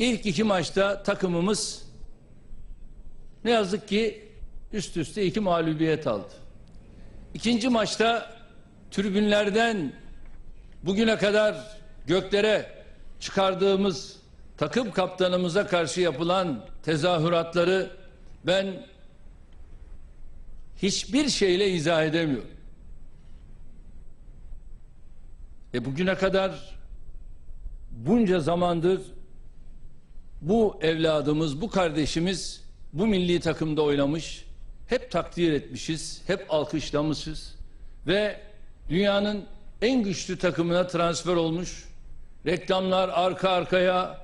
İlk iki maçta takımımız ne yazık ki üst üste iki mağlubiyet aldı. İkinci maçta tribünlerden bugüne kadar göklere çıkardığımız takım kaptanımıza karşı yapılan tezahüratları ben hiçbir şeyle izah edemiyorum. E bugüne kadar bunca zamandır bu evladımız, bu kardeşimiz bu milli takımda oynamış. Hep takdir etmişiz, hep alkışlamışız ve dünyanın en güçlü takımına transfer olmuş. Reklamlar arka arkaya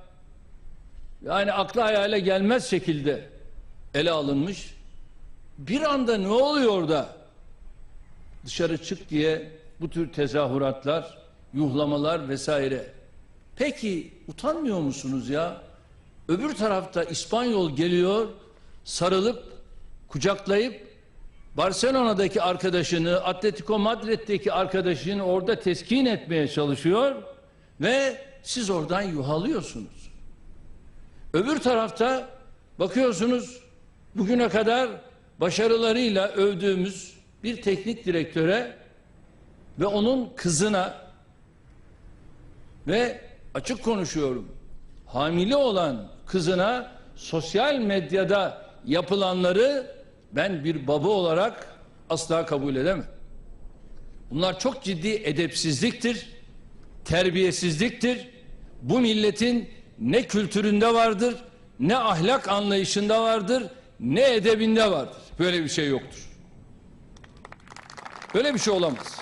yani akla hayale gelmez şekilde ele alınmış. Bir anda ne oluyor da dışarı çık diye bu tür tezahüratlar, yuhlamalar vesaire. Peki utanmıyor musunuz ya? Öbür tarafta İspanyol geliyor, sarılıp, kucaklayıp Barcelona'daki arkadaşını, Atletico Madrid'deki arkadaşını orada teskin etmeye çalışıyor ve siz oradan yuhalıyorsunuz. Öbür tarafta bakıyorsunuz bugüne kadar başarılarıyla övdüğümüz bir teknik direktöre ve onun kızına ve açık konuşuyorum hamile olan kızına sosyal medyada yapılanları ben bir baba olarak asla kabul edemem. Bunlar çok ciddi edepsizliktir, terbiyesizliktir. Bu milletin ne kültüründe vardır, ne ahlak anlayışında vardır, ne edebinde vardır. Böyle bir şey yoktur. Böyle bir şey olamaz.